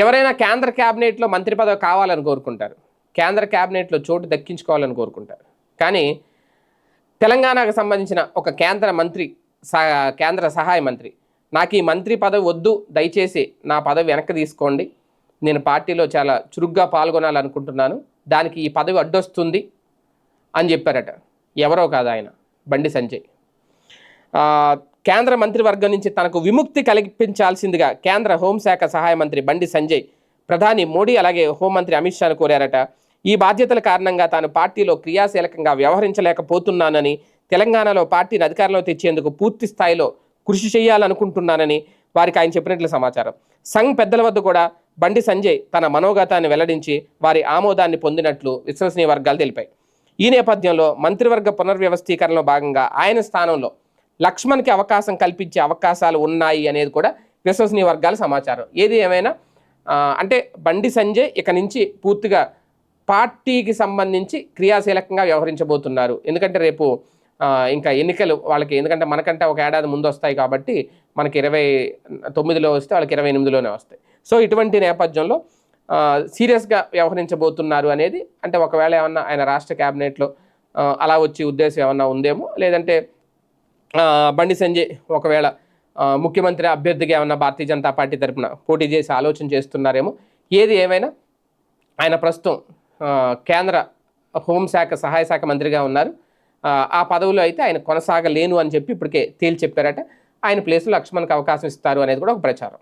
ఎవరైనా కేంద్ర క్యాబినెట్లో మంత్రి పదవి కావాలని కోరుకుంటారు. కేంద్ర క్యాబినెట్లో చోటు దక్కించుకోవాలని కోరుకుంటారు. కానీ తెలంగాణకు సంబంధించిన ఒక కేంద్ర మంత్రి కేంద్ర సహాయ మంత్రి నాకు ఈ మంత్రి పదవి వద్దు దయచేసి నా పదవి వెనక్కి తీసుకోండి. నేను పార్టీలో చాలా చురుగ్గా పాల్గొనాలనుకుంటున్నాను. దానికి ఈ పదవి అడ్డొస్తుంది అని చెప్పారట. ఎవరో కాదు ఆయన బండి సంజయ్. కేంద్ర మంత్రివర్గం నుంచి తనకు విముక్తి కల్పించాల్సిందిగా కేంద్ర హోంశాఖ సహాయ మంత్రి బండి సంజయ్ ప్రధాని మోడీ అలాగే హోంమంత్రి అమిత్ షాను కోరారట. ఈ బాధ్యతల కారణంగా తాను పార్టీలో క్రియాశీలకంగా వ్యవహరించలేకపోతున్నానని తెలంగాణలో పార్టీని అధికారంలో తెచ్చేందుకు పూర్తి స్థాయిలో కృషి చేయాలనుకుంటున్నానని వారికి ఆయన చెప్పినట్లు సమాచారం. సంఘ్ పెద్దల వద్ద కూడా బండి సంజయ్ తన మనోగతాన్ని వెల్లడించి వారి ఆమోదాన్ని పొందినట్లు విశ్వసనీయ వర్గాలు తెలిపాయి. ఈ నేపథ్యంలో మంత్రివర్గ పునర్వ్యవస్థీకరణలో భాగంగా ఆయన స్థానంలో లక్ష్మణ్కి అవకాశం కల్పించే అవకాశాలు ఉన్నాయి అనేది కూడా విశ్వసనీయ వర్గాల సమాచారం. ఏది ఏమైనా అంటే బండి సంజయ్ ఇక నుంచి పూర్తిగా పార్టీకి సంబంధించి క్రియాశీలకంగా వ్యవహరించబోతున్నారు. ఎందుకంటే రేపు ఇంకా ఎన్నికలు వాళ్ళకి ఎందుకంటే మనకంటే ఒక ఏడాది ముందు వస్తాయి కాబట్టి మనకి ఇరవై తొమ్మిదిలో వస్తే వాళ్ళకి ఇరవై ఎనిమిదిలోనే వస్తాయి. సో ఇటువంటి నేపథ్యంలో సీరియస్గా వ్యవహరించబోతున్నారు అనేది అంటే ఒకవేళ ఏమన్నా ఆయన రాష్ట్ర క్యాబినెట్లో అలా వచ్చి ఉద్దేశం ఏమన్నా ఉందేమో లేదంటే బండి సంజయ్ ఒకవేళ ముఖ్యమంత్రి అభ్యర్థిగా ఏమన్నా భారతీయ జనతా పార్టీ తరఫున పోటీ చేసి ఆలోచన చేస్తున్నారేమో ఏది ఏమైనా ఆయన ప్రస్తుతం కేంద్ర హోంశాఖ సహాయ శాఖ మంత్రిగా ఉన్నారు. ఆ, ఆ పదవిలో అయితే ఆయన కొనసాగలేను అని చెప్పి ఇప్పటికే తేల్చి చెప్పారట. ఆయన ప్లేస్లో లక్ష్మణ్కి అవకాశం ఇస్తారు అనేది కూడా ఒక ప్రచారం.